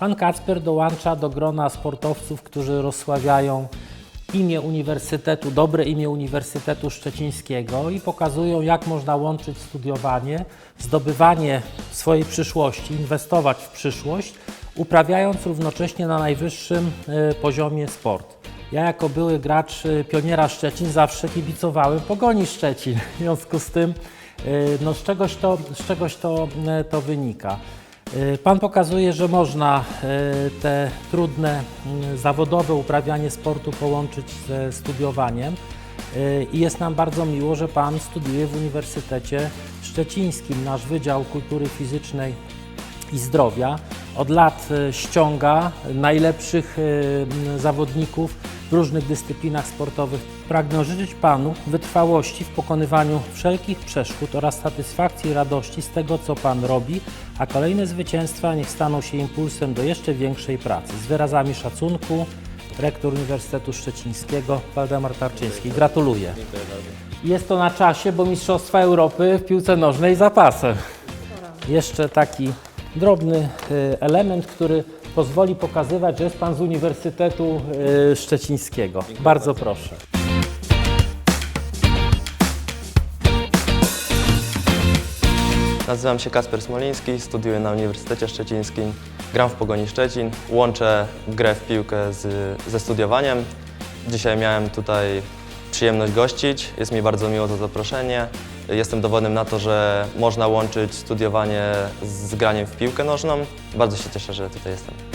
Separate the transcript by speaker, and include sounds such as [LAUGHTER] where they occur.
Speaker 1: Pan Kacper dołącza do grona sportowców, którzy rozsławiają imię Uniwersytetu, dobre imię Uniwersytetu Szczecińskiego i pokazują, jak można łączyć studiowanie, zdobywanie swojej przyszłości, inwestować w przyszłość, uprawiając równocześnie na najwyższym e, poziomie sport. Ja jako były gracz e, Pioniera Szczecin zawsze kibicowałem Pogoni Szczecin. [LAUGHS] W związku z tym e, no, z czegoś to, z czegoś to, to wynika. E, Pan pokazuje, że można e, te trudne mm, zawodowe uprawianie sportu połączyć ze studiowaniem E, i jest nam bardzo miło, że Pan studiuje w Uniwersytecie Szczecińskim. Nasz Wydział Kultury Fizycznej i Zdrowia od lat e, ściąga najlepszych e, zawodników w różnych dyscyplinach sportowych. Pragnę życzyć Panu wytrwałości w pokonywaniu wszelkich przeszkód oraz satysfakcji i radości z tego, co Pan robi, a kolejne zwycięstwa niech staną się impulsem do jeszcze większej pracy. Z wyrazami szacunku, rektor Uniwersytetu Szczecińskiego Waldemar Tarczyński. Gratuluję. Jest to na czasie, bo Mistrzostwa Europy w piłce nożnej za pasem. Jeszcze taki drobny y, element, który pozwoli pokazywać, że jest Pan z Uniwersytetu y, Szczecińskiego. Bardzo proszę.
Speaker 2: Nazywam się Kasper Smoliński, studiuję na Uniwersytecie Szczecińskim, gram w Pogoni Szczecin, łączę grę w piłkę z, ze studiowaniem. Dzisiaj miałem tutaj przyjemność gościć, jest mi bardzo miło to zaproszenie. Jestem dowodem na to, że można łączyć studiowanie z graniem w piłkę nożną. Bardzo się cieszę, że tutaj jestem.